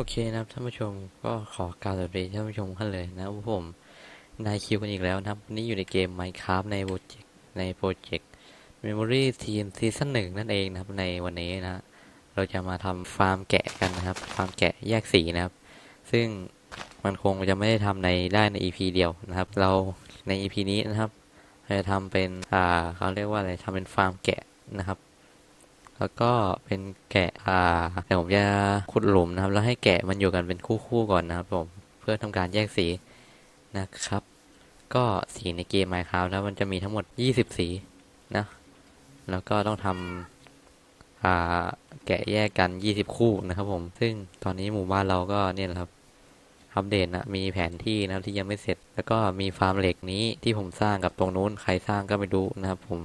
โอเคนะครับท่านผู้ชมก็ขอกล่าวสวัสดีท่านผู้ชมกันเลยนะครับผมนายคิวกันอีกแล้วนะครับวันนี้อยู่ในเกม Minecraft ในโปรเจกต์ในโปรเจกต์ Memory Team ซีซั่นหนึ่งนั่นเองนะครับในวันนี้นะเราจะมาทำฟาร์มแกะกันนะครับ ฟาร์มแกะแยกสีนะครับ ซึ่งมันคงจะไม่ได้ทำในได้ใน EP เดียวนะครับ เราใน EP นี้นะครับเราจะทำเป็นอ่าเขาเรียกว่าอะไรทำเป็นฟาร์มแกะนะครับ แล้วก็เป็นแกะอ่าเดี๋ยวผมจะขุดหลุมนะครับ แล้วให้แกะมันอยู่กันเป็นคู่ๆก่อนนะครับผมเพื่อทำการแยกสีนะครับ ก็สีในเกม Minecraft นะมันจะมีทั้งหมด 20 สีนะแล้วก็ต้องทำอ่าแกะแยกกัน 20 คู่นะครับผม ซึ่งตอนนี้หมู่บ้านเราก็เนี่ยครับอัปเดตนะมีแผนที่นะครับที่ยังไม่เสร็จ แล้วก็มีฟาร์มเหล็กนี้ที่ผมสร้างกับตรงนู้นใครสร้างก็ไม่รู้นะครับ ผม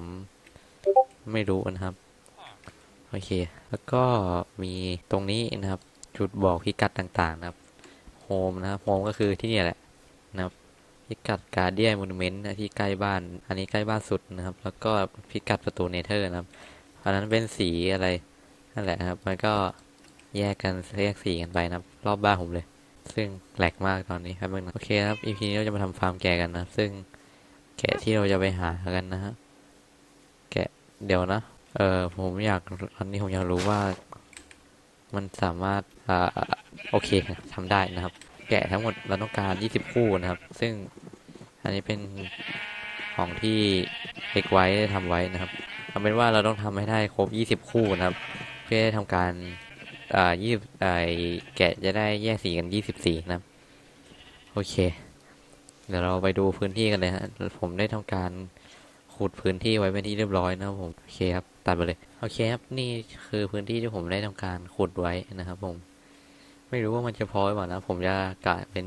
ไม่รู้นะครับ โอเค แล้วก็มีตรงนี้นะครับ จุดบอกพิกัดต่างๆนะครับโฮมนะครับโฮมก็คือที่นี่แหละนะครับพิกัดการเดียมูนเมนต์ที่ใกล้บ้าน อันนี้ใกล้บ้านสุดนะครับ แล้วก็พิกัดประตูเนเธอร์นะครับอันนั้นเป็นสีอะไรนั่นแหละครับ มันก็แยกกันแยกสีกันไปนะครับ รอบบ้านผมเลย ซึ่งแหลกมากตอนนี้ครับเพื่อนโอเคครับ EP นี้เราจะมาทำฟาร์มแกะกันนะ ซึ่งแกะที่เราจะไปหากันนะฮะแกะเดี๋ยวนะ เออผมอยากตอนนี้ผมอยากรู้ว่ามันสามารถอ่าโอเคทำได้นะครับ แกะทั้งหมดเราต้องการ 20 คู่นะครับ ซึ่งอันนี้เป็นของที่เด็กไว้ได้ทำไว้นะครับเอาเป็นว่าเราต้องทำให้ได้ครบ 20 คู่นะครับ เพื่อให้ทำการอ่า20อ่าแกะจะได้แยกสีกัน20สีนะครับ โอเค เดี๋ยวเราไปดูพื้นที่กันเลยฮะผมได้ทำการขุดพื้นที่ไว้เป็นที่เรียบร้อยนะครับผม โอเคครับ ตัดไปเลยโอเคครับนี่คือพื้นที่ที่ผมได้ทำการขุดไว้นะครับ ผม ไม่รู้ว่ามันจะพอหรือเปล่านะ ผมจะกะเป็น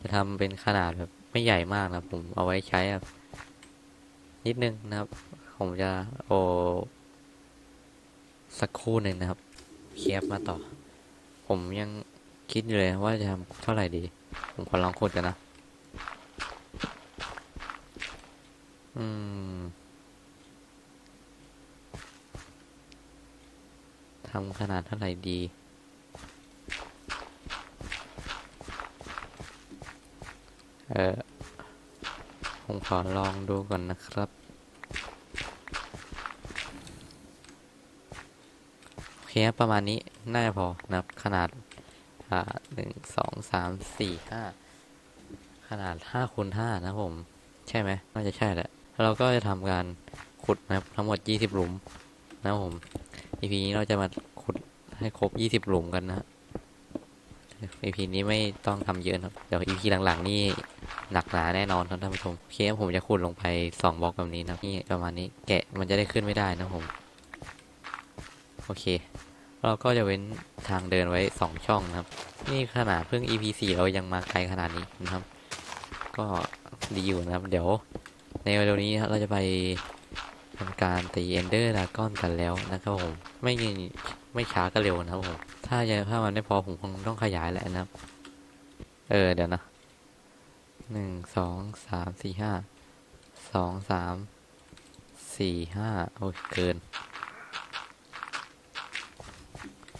จะทำเป็นขนาดแบบไม่ใหญ่มากนะผมเอาไว้ใช้แบบนิดนึงนะครับ ผมจะโอสักครู่หนึ่งนะครับเคียบมาต่อ ผมยังคิดอยู่เลยว่าจะทำเท่าไหร่ดี ผมขอลองขุดกันนะ อืมำขนาดเท่าไหร่ดี เออผมขอลองดูก่อนนะครับ โอเคครับประมาณนี้ น่าจะพอนะครับขนาด อ่าหนึ่งสองสามสี่ห้าขนาดห้าคูณห้านะผม ใช่ไหมน่าจะใช่แหละ เราก็จะทำการขุดนะครับทั้งหมด20หลุมนะครับผม EP นี้เราจะมาขุดให้ครบ20หลุมกันนะ EP นี้ไม่ต้องทำเยอะนะครับ เดี๋ยว EP หลังๆนี่หนักหนาแน่นอนครับท่านผู้ชมโอเคผมจะขุดลงไป2บล็อกแบบนี้นะนี่ประมาณนี้แกะมันจะได้ขึ้นไม่ได้นะครับผม โอเค เราก็จะเว้นทางเดินไว้2ช่องนะครับ นี่ขนาดเพิ่ง EP 4เรายังมาไกลขนาดนี้นะครับ ก็ดีอยู่นะครับ เดี๋ยวในเร็วนี้เราจะไป ทำการตีเอนเดอร์ดากอนกันแล้วนะครับผม ไม่ไม่ช้าก็เร็วนะครับผม ถ้าจะถ้ามันไม่พอผมคงต้องขยายแหละนะครับ เออเดี๋ยวนะหนึ่งสองสามสี่ห้าสองสามสี่ห้าโอ้ยเกิน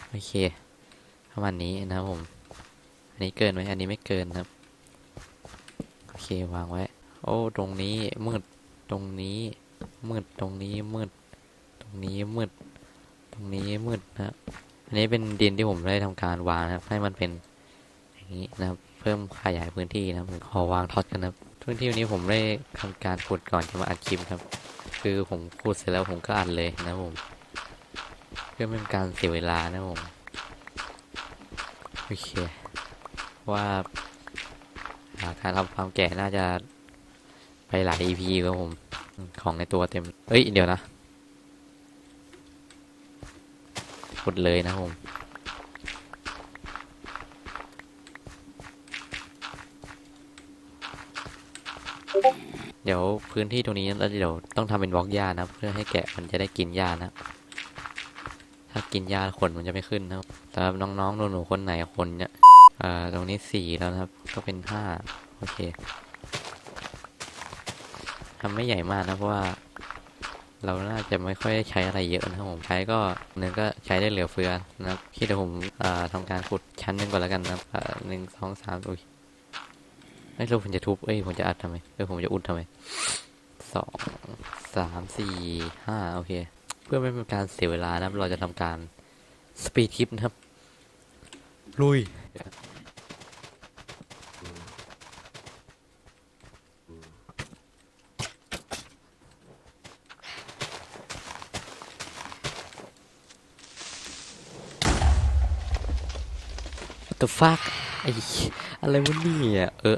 โอเคประมาณนี้นะครับผม อันนี้เกินไหมอันนี้ไม่เกินนะครับ โอเควางไว้ โอ้ ตรงนี้มืดตรงนี้ มืดตรงนี้มืดตรงนี้มืดตรงนี้มืดนะครับอันนี้เป็นดินที่ผมได้ทำการวางนะครับ ให้มันเป็นอย่างนี้นะครับ เพิ่มขยายพื้นที่นะครับผมขอวางท็อตกันนะครับพื้นที่วันนี้ผมได้ทำการขุดก่อนจะมาอัดคลิปครับ คือผมขุดเสร็จแล้วผมก็อัดเลยนะผมเพื่อไม่เป็นการเสียเวลานะผมโอเคว่าอ่าการทำความแก่น่าจะไปหลาย EP ครับผม ของในตัวเต็ม เอ้ย เดี๋ยวนะกดเลยนะผมเดี๋ยวพื้นที่ตรงนี้แล้วเดี๋ยวต้องทำเป็นบล็อกหญ้านะ เพื่อให้แกะมันจะได้กินหญ้านะ ถ้ากินหญ้าขนมันจะไม่ขึ้นนะสำหรับน้องๆหนูๆคนไหนคนเนี่ยอ่าตรงนี้สี่แล้วนะครับ ก็เป็นห้าโอเคำไม่ใหญ่มากนะเพราะว่า เราน่าจะไม่ค่อยใช้อะไรเยอะนะครับผมใช้ก็หนึ่งก็ใช้ได้เหลือเฟือนะครับที่เดี๋ยวผมอ่าทำการขุดชั้นหนึ่งก่อนแล้วกันนะครับหนึ่งสองสามอุ้ยไม่รู้ผมจะทุบเอ้ยผมจะอัดทำไมเอ้ยผมจะอุดทำไมสองสามสี่ห้าโอเค เพื่อไม่เป็นการเสียเวลานะครับ เราจะทำการสปีดคลิปนะครับ ลุย the fuck ไอ้อะไรวะเนี่ยเออ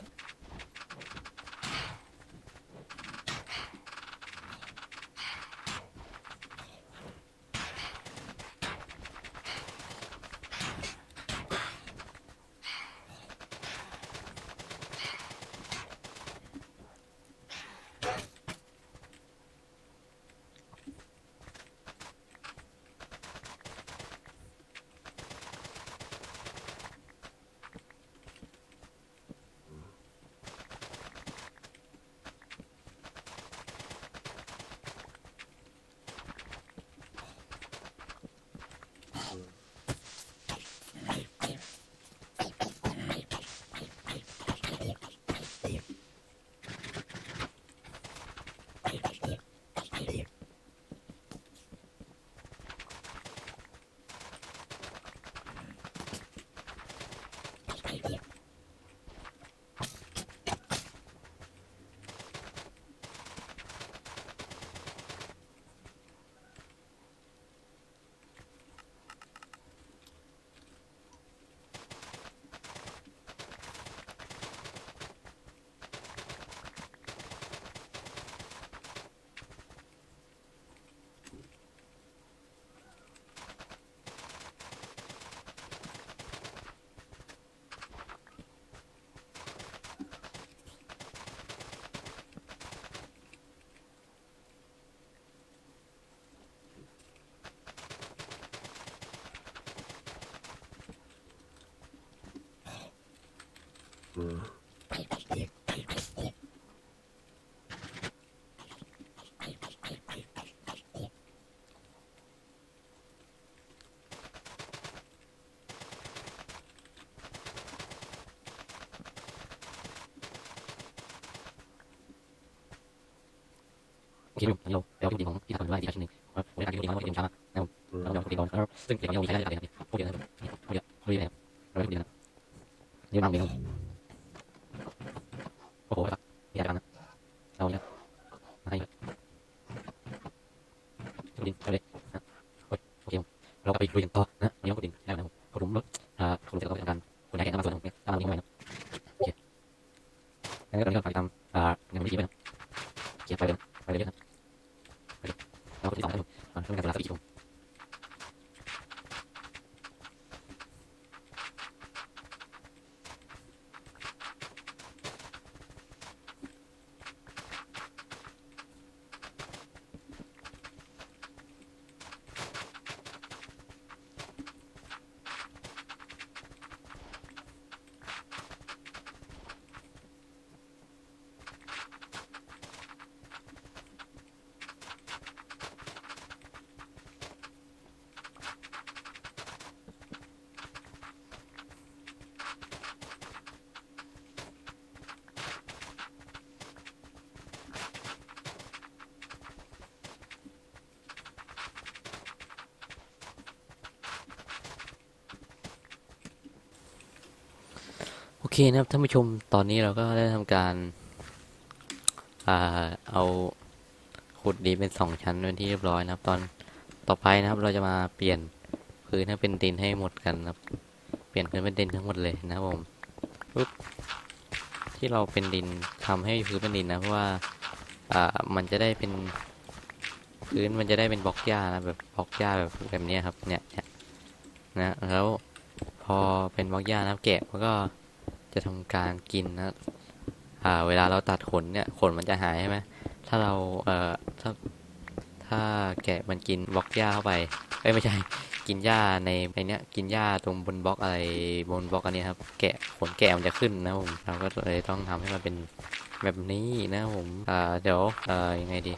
โอเคดูเราเราที่ดินของที่ทำด้วยที่ชั้นหนึ่งว่าผมได้การที่ดินของที่ดินช้ามากนะครับเราเราที่ดินของแล้วซึ่งเด็กเราใช้ได้หลายอย่างพวกเดียวนะครับพวกเดียวพวกเดียวนะครับเราที่ดินนะเยอะมากเลยโอ้โหครับมีอาการนะเราเนี่ยให้ที่ดินเอาเลยนะโอเคเราไปลุยกันต่อนะวันนี้ก็ดินแล้วนะครับผมรถอ่าผมจะต้องไปทำการคนไหนแข่งมาส่วนของตามนี้ไว้นะโอเค งั้นก็ตอนนี้เราไปทำอ่ายังไม่ดีไปนะเกียร์ไปเลยไปเลยนะ เราคนที่สองนะครับอ่าช่วงการเวลาสักกี่ชั่วโมงโอ เคนะครับท่านผู้ชมตอนนี้เราก็ได้ทำการอ่าเอาขุดดินเป็นสองชั้นเป็นที่เรียบร้อยนะครับ ตอนต่อไปนะครับ เราจะมาเปลี่ยนพื้นให้เป็นดินให้หมดกันนะครับ เปลี่ยนพื้นเป็นดินทั้งหมดเลยนะครับผมปุ๊บที่เราเป็นดินทำให้พื้นเป็นดินนะเพราะว่าอ่ามันจะได้เป็นพื้นมันจะได้เป็นบล็อกหญ้านะแบบบล็อกหญ้าแบบแบบนี้ครับเนี่ยเนี่ยนะแล้วพอเป็นบล็อกหญ้านะครับแกะมันก็ จะทำการกินนะอ่าเวลาเราตัดขนเนี่ยขนมันจะหายใช่ไหมถ้าเราเอ่อถ้าถ้าแกะมันกินบล็อกหญ้าเข้าไปเอ้ยไม่ใช่กินหญ้าในในเนี้ยกินหญ้าตรงบนบล็อกอะไรบนบล็อกอันนี้ครับแกะขนแกะมันจะขึ้นนะผมเราก็เลยต้องทำให้มันเป็นแบบนี้นะผมอ่าเดี๋ยวเอ่อยังไงดี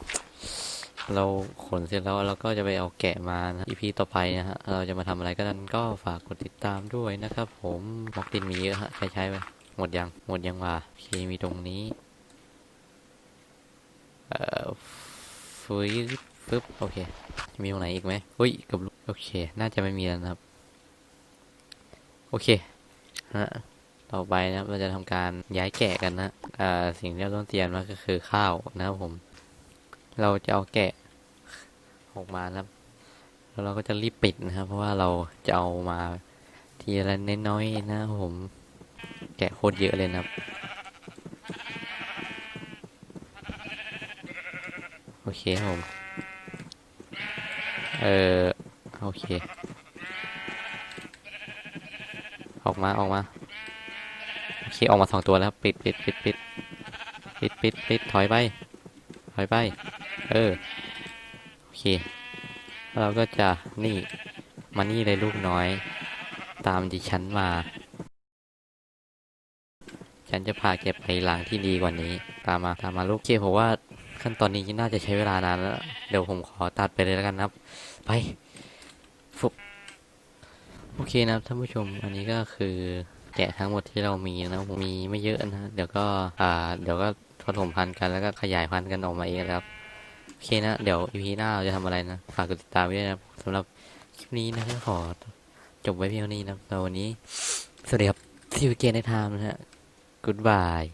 เราขนเสร็จแล้วเราก็จะไปเอาแกะมานะ EP ต่อไปนะฮะ เราจะมาทำอะไรก็นั้นก็ฝากกดติดตามด้วยนะครับผมบล็อกดินมีเยอะฮะ ใช้ใช้ไป หมดยัง หมดยังว่าโอเคมีตรงนี้เอ่อฟุยปึ๊บ โอเค มีตรงไหนอีกไหมเฮ้ยกับโอเค น่าจะไม่มีแล้วนะครับ โอเคฮะต่อไปนะเราจะทำการย้ายแกะกันนะอ่าสิ่งที่เราต้องเตรียมมาก็คือข้าวนะครับผม เราจะเอาแกะออกมานะครับ แล้วเราก็จะรีบปิดนะครับ เพราะว่าเราจะเอามาทีละน้อยๆนะผมแกะโคตรเยอะเลยนะครับ โอเคครับผม เออโอเค ออกมาออกมา โอเค ออกมาสองตัวแล้วครับปิดปิดปิดปิดปิดปิดปิดถอยไป ถอยไป เออ โอเค เราก็จะนี่ มานี่เลยลูกน้อย ตามดิฉันมา ฉันจะพาแกไปหลังที่ดีกว่านี้ ตามมาตามมาลูกโอเคผมว่าขั้นตอนนี้น่าจะใช้เวลานานแล้ว เดี๋ยวผมขอตัดไปเลยแล้วกันนะครับ ไปฟุบโอเคนะครับท่านผู้ชม อันนี้ก็คือแกะทั้งหมดที่เรามีนะครับผมมีไม่เยอะนะ เดี๋ยวก็ อ่า เดี๋ยวก็ผสมพันธุ์กันแล้วก็ขยายพันธุ์กันออกมาเองครับ อเคนะ เดี๋ยวอีพีหน้าเราจะทำอะไรนะ ฝากกดติดตามไว้ด้วยนะสำหรับคลิปนี้นะก็ขอจบไว้เพียงเท่านี้นะแต่วันนี้ สวัสดีครับที่วิเกนในไทม์นะฮะ Goodbye